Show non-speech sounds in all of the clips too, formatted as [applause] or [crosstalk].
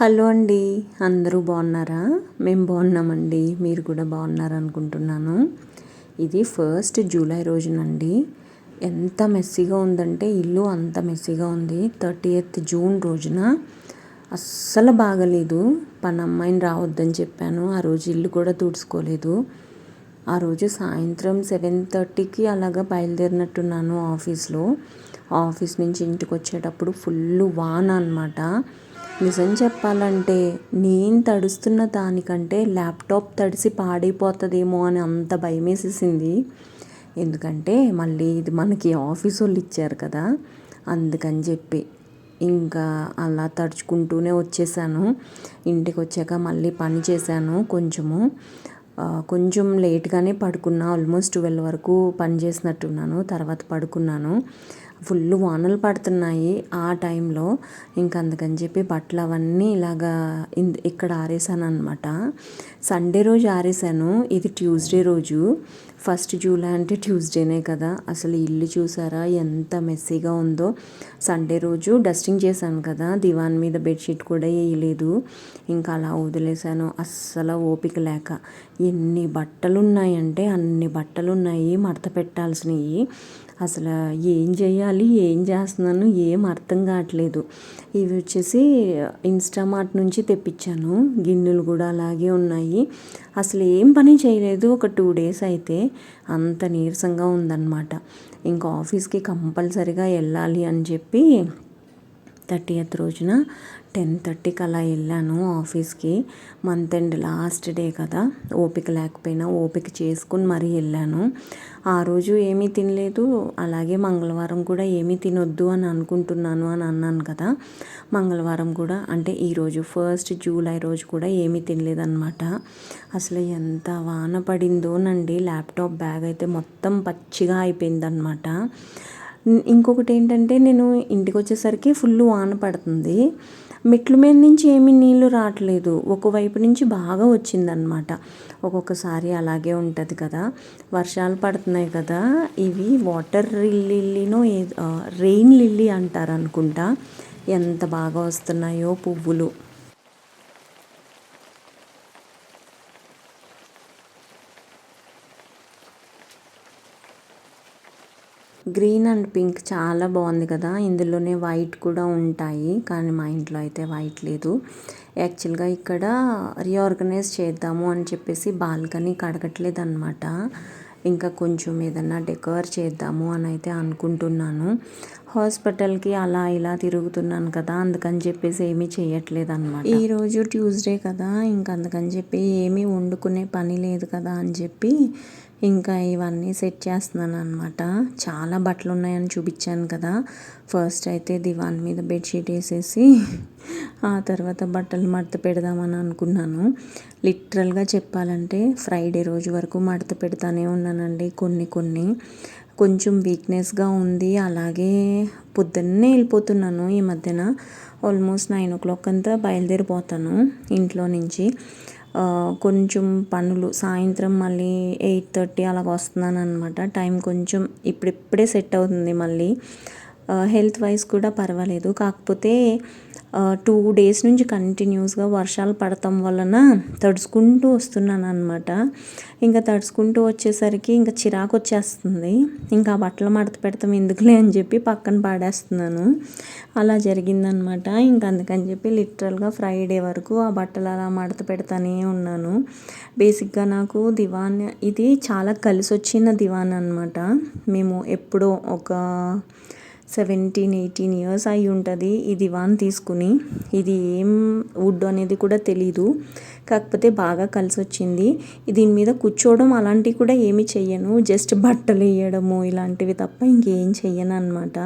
Hello అండి. అందరూ బాగున్నారా? మేము బాగున్నామండి. మీరు కూడా బాగున్నారనుకుంటున్నాను. ఇది ఫస్ట్ జూలై రోజునండి. ఎంత మెస్సీగా ఉందంటే ఇల్లు అంత మెస్సీగా ఉంది. థర్టీ ఎయిత్ జూన్ రోజున అస్సలు బాగలేదు. పని అమ్మాయిని రావద్దని చెప్పాను. ఆ రోజు ఇల్లు కూడా తుడుచుకోలేదు. ఆ రోజు సాయంత్రం సెవెన్ థర్టీకి అలాగా బయలుదేరినట్టున్నాను ఆఫీస్లో. ఆఫీస్ నుంచి ఇంటికి వచ్చేటప్పుడు ఫుల్ వాన అనమాట నిజం చెప్పాలంటే నేను తడుస్తున్న దానికంటే ల్యాప్టాప్ తడిసి పాడైపోతుందేమో అని అంత భయమేసేసింది. ఎందుకంటే మళ్ళీ ఇది మనకి ఆఫీస్ వాళ్ళు ఇచ్చారు కదా అందుకని చెప్పి. ఇంకా అలా తడుచుకుంటూనే వచ్చేసాను. ఇంటికి వచ్చాక మళ్ళీ పని చేశాను కొంచెము. కొంచెం లేట్గానే పడుకున్నా. ఆల్మోస్ట్ ట్వెల్వ్ వరకు పని చేసినట్టున్నాను. తర్వాత పడుకున్నాను. ఫుల్ వానలు పడుతున్నాయి ఆ టైంలో. ఇంకా అందుకని చెప్పి బట్టలు అవన్నీ ఇలాగా ఇక్కడ ఆరేసాను అనమాట సండే రోజు ఆరేసాను. ఇది ట్యూస్డే రోజు. ఫస్ట్ జూలై అంటే ట్యూస్డేనే కదా. అసలు ఇల్లు చూసారా? ఎంత మెస్సీగా ఉందో. సండే రోజు డస్టింగ్ చేశాను కదా. దివాన్ మీద బెడ్షీట్ కూడా వేయలేదు. ఇంకా అలా వదిలేశాను. అస్సలు ఓపిక లేక. ఎన్ని బట్టలు ఉన్నాయంటే అన్ని బట్టలు ఉన్నాయి మడత పెట్టాల్సినవి. అసలు ఏం చేయాలి? ఏం చేస్తున్నాను? ఏం అర్థం కావట్లేదు. ఇవి వచ్చేసి ఇన్స్టామార్ట్ నుంచి తెప్పించాను. గిన్నెలు కూడా అలాగే ఉన్నాయి. అసలు ఏం పని చేయలేదు. ఒక టూ డేస్ అయితే అంత నీరసంగా ఉందన్నమాట. ఇంకా ఆఫీస్కి కంపల్సరిగా వెళ్ళాలి అని చెప్పి థర్టీ ఎయిత్ రోజున టెన్ థర్టీకి అలా వెళ్ళాను ఆఫీస్కి. మంత్ ఎండ్ లాస్ట్ డే కదా. ఓపిక లేకపోయినా ఓపిక చేసుకుని మరీ వెళ్ళాను. ఆ రోజు ఏమీ తినలేదు. అలాగే మంగళవారం కూడా ఏమీ తినొద్దు అని అనుకుంటున్నాను అని అన్నాను కదా. మంగళవారం కూడా అంటే ఈరోజు ఫస్ట్ జూలై రోజు కూడా ఏమీ తినలేదన్నమాట. అసలు ఎంత వాన పడిందోనండి. ల్యాప్టాప్ బ్యాగ్ అయితే మొత్తం పచ్చిగా అయిపోయిందనమాట ఇంకొకటి ఏంటంటే నేను ఇంటికి వచ్చేసరికి ఫుల్ వాన పడుతుంది. మెట్ల మీద నుంచి ఏమీ నీళ్ళు రావట్లేదు. ఒకవైపు నుంచి బాగా వచ్చిందనమాట ఒక్కొక్కసారి అలాగే ఉంటుంది కదా. వర్షాలు పడుతున్నాయి కదా. ఇవి వాటర్ లిల్లీనో ఏ రెయిన్ లిల్లీ అంటారు అనుకుంటా ఎంత బాగా వస్తున్నాయో పువ్వులు. గ్రీన్ అండ్ పింక్ చాలా బాగుంది కదా. ఇందులోనే వైట్ కూడా ఉంటాయి. కానీ మా ఇంట్లో అయితే వైట్ లేదు. యాక్చువల్గా ఇక్కడ రీఆర్గనైజ్ చేద్దాము అని చెప్పేసి బాల్కనీ కడగట్లేదు అనమాట ఇంకా కొంచెం ఏదన్నా డెకర్ చేద్దాము అని అయితే అనుకుంటున్నాను. హాస్పిటల్కి అలా ఇలా తిరుగుతున్నాను కదా. అందుకని చెప్పేసి ఏమీ చేయట్లేదు అనమాట ఈరోజు ట్యూస్డే కదా. ఇంకా అందుకని చెప్పి ఏమీ వండుకునే పని లేదు కదా అని చెప్పి ఇంకా ఇవన్నీ సెట్ చేస్తున్నాను అనమాట చాలా బట్టలు ఉన్నాయని చూపించాను కదా. ఫస్ట్ అయితే దివాన్ మీద బెడ్షీట్ వేసేసి ఆ తర్వాత బట్టలు మడత పెడదామని అనుకున్నాను. లిటరల్గా చెప్పాలంటే ఫ్రైడే రోజు వరకు మడత పెడతానే ఉన్నానండి కొన్ని కొన్ని. కొంచెం వీక్నెస్గా ఉంది. అలాగే పొద్దున్నే వెళ్ళిపోతున్నాను ఈ మధ్యన. ఆల్మోస్ట్ నైన్ ఓ క్లాక్ అంతా బయలుదేరిపోతాను ఇంట్లో నుంచి. కొంచెం పనులు సాయంత్రం మళ్ళీ ఎయిట్ థర్టీ అలాగ వస్తున్నాను అనమాట టైం కొంచెం ఇప్పుడిప్పుడే సెట్ అవుతుంది మళ్ళీ. హెల్త్ వైజ్ కూడా పర్వాలేదు. కాకపోతే టూ డేస్ నుంచి కంటిన్యూస్గా వర్షాలు పడటం వలన తడుచుకుంటూ వస్తున్నాను అనమాట ఇంకా తడుచుకుంటూ వచ్చేసరికి ఇంకా చిరాకు వచ్చేస్తుంది. ఇంకా బట్టలు మడత పెడతాం ఎందుకులే అని చెప్పి పక్కన పాడేస్తున్నాను. అలా జరిగిందనమాట ఇంకా అందుకని చెప్పి లిటరల్గా ఫ్రైడే వరకు ఆ బట్టలు అలా మడత పెడతానే ఉన్నాను. బేసిక్గా నాకు దివాన్ ఇది చాలా కలిసి వచ్చిన దివాన్ అనమాట మేము ఎప్పుడో ఒక సెవెంటీన్ ఎయిటీన్ ఇయర్స్ అయి ఉంటుంది. ఈ దివాన్ తీసుకుని ఇది ఏం వుడ్ అనేది కూడా తెలీదు. కాకపోతే బాగా కలిసి వచ్చింది దీని మీద కూర్చోవడం అలాంటివి కూడా ఏమి చెయ్యను. జస్ట్ బట్టలు వేయడము ఇలాంటివి తప్ప ఇంకేం చెయ్యను అనమాట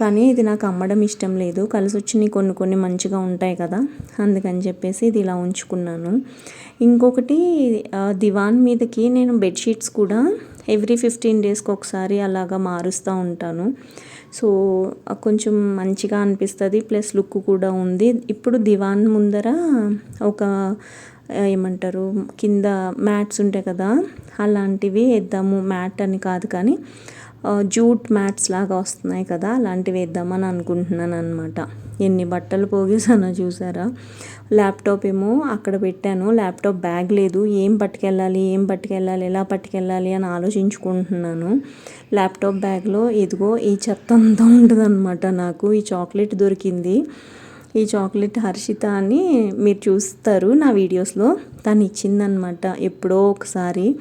కానీ ఇది నాకు అమ్మడం ఇష్టం లేదు. కలిసి వచ్చినవి కొన్ని కొన్ని మంచిగా ఉంటాయి కదా. అందుకని చెప్పేసి ఇది ఇలా ఉంచుకున్నాను. ఇంకొకటి దివాన్ మీదకి నేను బెడ్షీట్స్ కూడా ఎవ్రీ ఫిఫ్టీన్ డేస్కి ఒకసారి అలాగా మారుస్తూ ఉంటాను. సో కొంచెం మంచిగా అనిపిస్తుంది. ప్లస్ లుక్ కూడా ఉంది. ఇప్పుడు దివాన్ ముందర ఒక ఏమంటారు కింద మ్యాట్స్ ఉంటాయి కదా అలాంటివి వేద్దాము. మ్యాట్ అని కాదు కానీ జూట్ మ్యాట్స్ లాగా వస్తున్నాయి కదా అలాంటివి వేద్దామని అనుకుంటున్నాను అనమాట ఎన్ని బట్టలు పోగేసానో చూసారా? ల్యాప్టాప్ ఏమో అక్కడ పెట్టాను. ల్యాప్టాప్ బ్యాగ్ లేదు. ఏం పట్టుకెళ్ళాలి? ఏం పట్టుకెళ్ళాలి? ఎలా పట్టుకెళ్ళాలి అని ఆలోచించుకుంటున్నాను. ల్యాప్టాప్ బ్యాగ్లో ఇదిగో ఈ చెత్త అంతా ఉంటుందన్నమాట నాకు. ఈ చాక్లెట్ దొరికింది. ఈ చాక్లెట్ హర్షిత అని మీరు చూస్తారు నా వీడియోస్లో. తను ఇచ్చిందనమాట ఎప్పుడో ఒకసారి.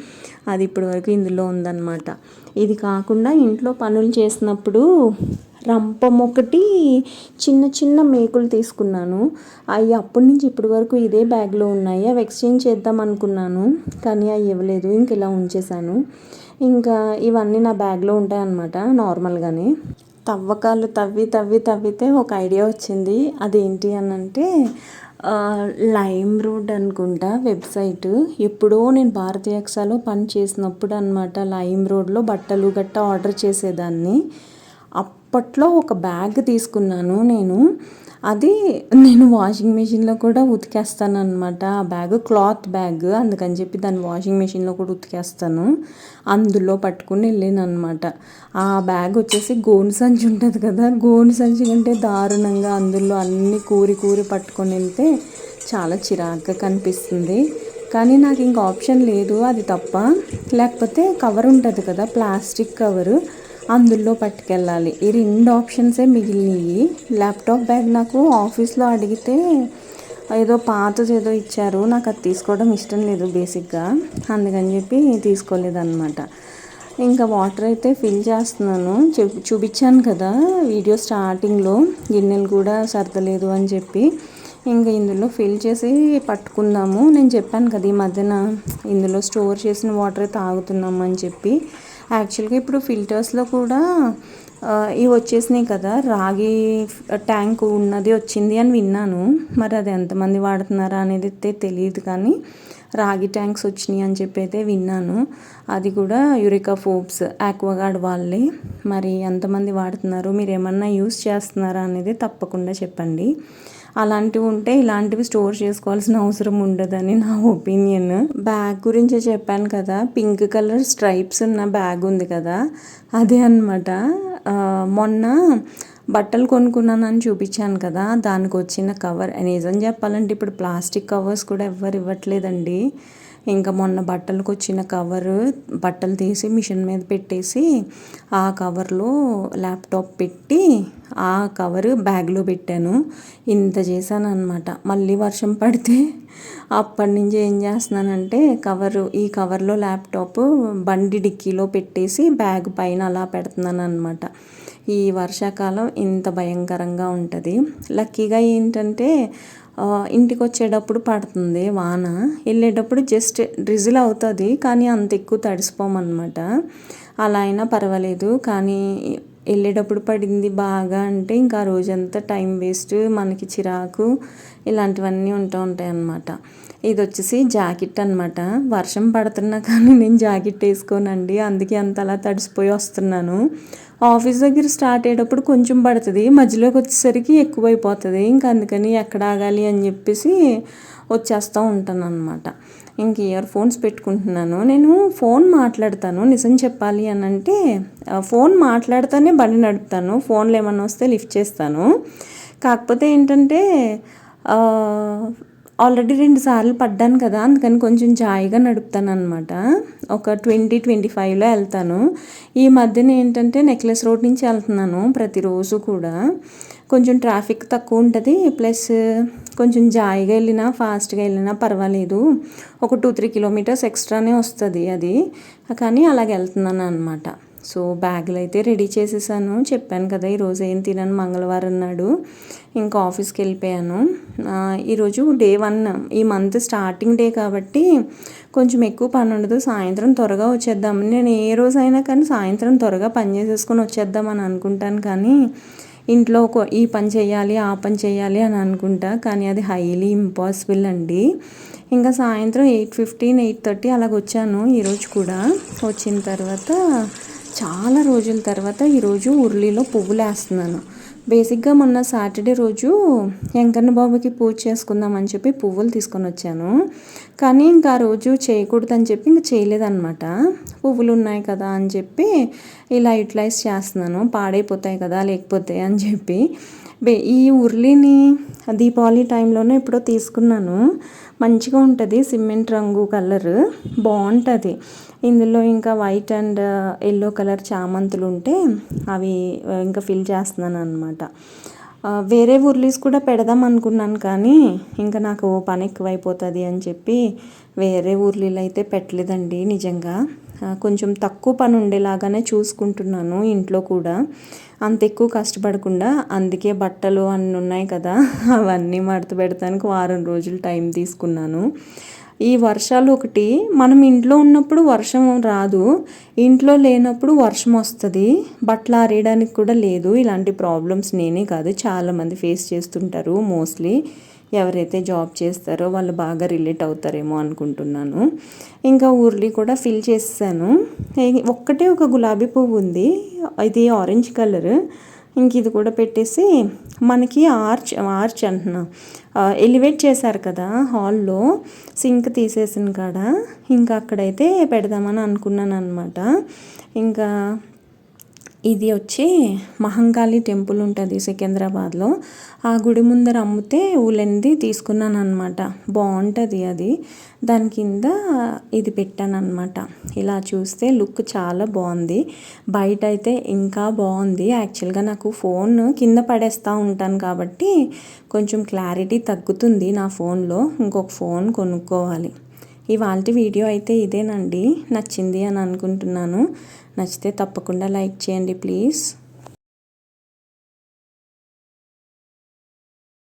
అది ఇప్పటివరకు ఇందులో ఉందన్నమాట. ఇది కాకుండా ఇంట్లో పనులు చేసినప్పుడు రంపం ఒకటి చిన్న చిన్న మేకులు తీసుకున్నాను. అవి అప్పటి నుంచి ఇప్పటి వరకు ఇదే బ్యాగ్లో ఉన్నాయి. అవి ఎక్స్చేంజ్ చేద్దాం అనుకున్నాను కానీ అవి ఇవ్వలేదు. ఇంక ఇలా ఉంచేశాను. ఇంకా ఇవన్నీ నా బ్యాగ్లో ఉంటాయి అన్నమాట నార్మల్గానే. తవ్వకాలు తవ్వి తవ్వి తవ్వితే ఒక ఐడియా వచ్చింది. అదేంటి అని అంటే లైమ్ రోడ్ అనుకుంటా వెబ్సైట్. ఎప్పుడో నేను భారతీయ పని చేసినప్పుడు అనమాట లైమ్ రోడ్లో బట్టలు గట్ట ఆర్డర్ చేసేదాన్ని. అప్పట్లో ఒక బ్యాగ్ తీసుకున్నాను నేను. అది నేను వాషింగ్ మెషిన్లో కూడా ఉతికేస్తాను అనమాట ఆ బ్యాగ్ క్లాత్ బ్యాగ్ అందుకని చెప్పి దాన్ని వాషింగ్ మెషిన్లో కూడా ఉతికేస్తాను. అందులో పట్టుకుని వెళ్ళాను అనమాట ఆ బ్యాగ్ వచ్చేసి గోను సంచి ఉంటుంది కదా గోను సంచి కంటే దారుణంగా అందులో అన్ని కూరి కూరి పట్టుకొని వెళ్తే చాలా చిరాగ్గా కనిపిస్తుంది. కానీ నాకు ఇంకా ఆప్షన్ లేదు అది తప్ప. లేకపోతే కవర్ ఉంటుంది కదా ప్లాస్టిక్ కవరు. అందులో పట్టుకెళ్ళాలి. ఈ రెండు ఆప్షన్సే మిగిలినవి ల్యాప్టాప్ బ్యాగ్ నాకు ఆఫీస్లో అడిగితే ఏదో పాతది ఏదో ఇచ్చారు. నాకు అది తీసుకోవడం ఇష్టం లేదు బేసిక్గా. అందుకని చెప్పి తీసుకోలేదన్నమాట. ఇంకా వాటర్ అయితే ఫిల్ చేస్తున్నాను. చూ చూపించాను కదా వీడియో స్టార్టింగ్లో. గిన్నెలు కూడా సర్దలేదు అని చెప్పి. ఇంకా ఇందులో ఫిల్ చేసి పట్టుకుందాము. నేను చెప్పాను కదా ఈ మధ్యన ఇందులో స్టోర్ చేసిన వాటర్ తాగుతున్నాము అని చెప్పి. యాక్చువల్గా ఇప్పుడు ఫిల్టర్స్లో కూడా ఇవి వచ్చేసినాయి కదా. రాగి ట్యాంక్ ఉన్నది వచ్చింది అని విన్నాను. మరి అది ఎంతమంది వాడుతున్నారా అనేది అయితే తెలియదు కానీ రాగి ట్యాంక్స్ వచ్చినాయి అని చెప్పి అయితే విన్నాను. అది కూడా యురికా ఫోబ్స్ ఆక్వాగార్డ్ వాళ్ళే. మరి ఎంతమంది వాడుతున్నారు మీరు ఏమన్నా యూస్ చేస్తున్నారా అనేది తప్పకుండా చెప్పండి. అలాంటివి ఉంటే ఇలాంటివి స్టోర్ చేసుకోవాల్సిన అవసరం ఉండదని నా ఒపీనియన్. బ్యాగ్ గురించి చెప్పాను కదా పింక్ కలర్ స్ట్రైప్స్ ఉన్న బ్యాగ్ ఉంది కదా అదే అనమాట మొన్న బట్టలు కొనుక్కున్నానని చూపించాను కదా దానికి వచ్చిన కవర్. నిజం చెప్పాలంటే ఇప్పుడు ప్లాస్టిక్ కవర్స్ కూడా ఎవ్వరు ఇవ్వట్లేదండి. ఇంకా మొన్న బట్టలకు వచ్చిన కవర్ బట్టలు తీసి మిషన్ మీద పెట్టేసి ఆ కవర్లో ల్యాప్టాప్ పెట్టి ఆ కవర్ బ్యాగ్లో పెట్టాను. ఇంత చేశాను అనమాట మళ్ళీ వర్షం పడితే అప్పటి నుంచి ఏం చేస్తున్నానంటే కవరు ఈ కవర్లో ల్యాప్టాప్ బండి డిక్కీలో పెట్టేసి బ్యాగ్ పైన అలా పెడుతున్నాను అనమాట ఈ వర్షాకాలం ఇంత భయంకరంగా ఉంటుంది. లక్కీగా ఏంటంటే ఇంటికి వచ్చేటప్పుడు పడుతుంది వాన. వెళ్ళేటప్పుడు జస్ట్ డ్రిజిల్ అవుతుంది కానీ అంత ఎక్కువ తడిసిపోమన్నమాట. అలా అయినా పర్వాలేదు కానీ వెళ్ళేటప్పుడు పడింది బాగా అంటే ఇంకా ఆ రోజంతా టైం వేస్ట్ మనకి చిరాకు ఇలాంటివన్నీ ఉంటూ ఉంటాయి అన్నమాట. ఇది వచ్చేసి జాకెట్ అనమాట వర్షం పడుతున్నా కానీ నేను జాకెట్ వేసుకోనండి. అందుకే అంత అలా తడిసిపోయి వస్తున్నాను. ఆఫీస్ దగ్గర స్టార్ట్ అయ్యేటప్పుడు కొంచెం పడుతుంది. మధ్యలోకి వచ్చేసరికి ఎక్కువైపోతుంది. ఇంకా అందుకని ఎక్కడ ఆగాలి అని చెప్పేసి వచ్చేస్తూ ఉంటాను అనమాట ఇంక ఇయర్ ఫోన్స్ పెట్టుకుంటున్నాను నేను ఫోన్ మాట్లాడతాను నిజం చెప్పాలి అని అంటే ఫోన్ మాట్లాడుతూనే బండి నడుపుతాను ఫోన్లు ఏమన్నా వస్తే లిఫ్ట్ చేస్తాను. కాకపోతే ఏంటంటే ఆల్రెడీ రెండు సార్లు పడ్డాను కదా అందుకని కొంచెం జాయిగా నడుపుతాను అనమాట ఒక ట్వంటీ ట్వంటీ ఫైవ్లో వెళ్తాను. ఈ మధ్యన ఏంటంటే నెక్లెస్ రోడ్ నుంచి వెళ్తున్నాను ప్రతిరోజు కూడా. కొంచెం ట్రాఫిక్ తక్కువ ఉంటుంది. ప్లస్ కొంచెం జాయిగా వెళ్ళినా ఫాస్ట్గా వెళ్ళినా పర్వాలేదు. ఒక టూ త్రీ కిలోమీటర్స్ ఎక్స్ట్రానే వస్తుంది అది. కానీ అలాగ వెళ్తున్నాను అనమాట సో బ్యాగులు అయితే రెడీ చేసేసాను. చెప్పాను కదా ఈరోజు ఏం తినను? మంగళవారం నాడు ఇంకా ఆఫీస్కి వెళ్ళిపోయాను. ఈరోజు డే వన్ ఈ మంత్ స్టార్టింగ్ డే కాబట్టి కొంచెం ఎక్కువ పని ఉండదు. సాయంత్రం త్వరగా వచ్చేద్దాం. నేను ఏ రోజైనా కానీ సాయంత్రం త్వరగా పని చేసేసుకొని వచ్చేద్దామని అనుకుంటాను. కానీ ఇంట్లో ఒక- ఈ పని చేయాలి ఆ పని చేయాలి అని అనుకుంటా. కానీ అది హైలీ ఇంపాసిబుల్ అండి. ఇంకా సాయంత్రం ఎయిట్ ఫిఫ్టీన్ ఎయిట్ థర్టీ అలాగ వచ్చాను ఈరోజు కూడా. వచ్చిన తర్వాత చాలా రోజుల తర్వాత ఈరోజు ఉర్లీలో పువ్వులు వేస్తున్నాను బేసిక్గా మొన్న సాటర్డే రోజు వెంకన్న బాబుకి పూజ చేసుకుందామని చెప్పి పువ్వులు తీసుకొని వచ్చాను. కానీ ఇంకా ఆ రోజు చేయకూడదని చెప్పి ఇంకా చేయలేదన్నమాట. పువ్వులు ఉన్నాయి కదా అని చెప్పి ఇలా యూటిలైజ్ చేస్తున్నాను. పాడైపోతాయి కదా లేకపోతే అని చెప్పి. బే- ఈ ఉర్లిని దీపావళి టైంలోనే ఎప్పుడో తీసుకున్నాను. మంచిగా ఉంటుంది సిమెంట్ రంగు కలర్. బాగుంటుంది. ఇందులో ఇంకా white and uh, yellow colour చామంతులు ఉంటే అవి uh, ఇంకా ఫిల్ చేస్తున్నాను అనమాట uh, వేరే ఉర్లీస్ కూడా పెడదాం అనుకున్నాను కానీ ఇంకా నాకు పని ఎక్కువైపోతుంది అని చెప్పి వేరే ఊర్లీలు అయితే పెట్టలేదండి నిజంగా. కొంచెం తక్కువ పని ఉండేలాగానే చూసుకుంటున్నాను ఇంట్లో కూడా. అంత ఎక్కువ కష్టపడకుండా అందుకే బట్టలు అన్నీ ఉన్నాయి కదా [laughs] అవన్నీ మడత పెడతానికి వారం రోజులు టైం తీసుకున్నాను. ఈ వర్షాలు ఒకటి మనం ఇంట్లో ఉన్నప్పుడు వర్షం రాదు ఇంట్లో లేనప్పుడు వర్షం వస్తుంది. బట్టలు ఆరేయడానికి కూడా లేదు. ఇలాంటి ప్రాబ్లమ్స్ నేనే కాదు. చాలామంది ఫేస్ చేస్తుంటారు మోస్ట్లీ ఎవరైతే జాబ్ చేస్తారో వాళ్ళు బాగా రిలేట్ అవుతారేమో అనుకుంటున్నాను. ఇంకా ఊర్లీ కూడా ఫిల్ చేసాను ఒక్కటే ఒక గులాబీ పువ్వు ఉంది. ఇది ఆరెంజ్ కలర్ ఇంక ఇది కూడా పెట్టేసి మనకి ఆర్చ్ ఆర్చ్ అంటున్నా. ఎలివేట్ చేశారు కదా హాల్లో సింక్ తీసేసిన కాడ. ఇంకా అక్కడైతే పెడదామని అనుకున్నాను అనమాట ఇంకా ఇది వచ్చి మహంకాళి టెంపుల్ ఉంటుంది సికింద్రాబాద్లో. ఆ గుడి ముందర అమ్మితే ఊలెంది తీసుకున్నాను అనమాట బాగుంటుంది అది. దాని కింద ఇది పెట్టాను అనమాట ఇలా చూస్తే లుక్ చాలా బాగుంది బయట అయితే ఇంకా బాగుంది యాక్చువల్గా నాకు ఫోన్ కింద పడేస్తూ ఉంటాను కాబట్టి కొంచెం క్లారిటీ తగ్గుతుంది నా ఫోన్లో. ఇంకొక ఫోన్ కొనుక్కోవాలి. ఇవాళ వీడియో అయితే ఇదేనండి. నచ్చింది అని అనుకుంటున్నాను. నచ్చితే తప్పకుండా లైక్ చేయండి ప్లీజ్.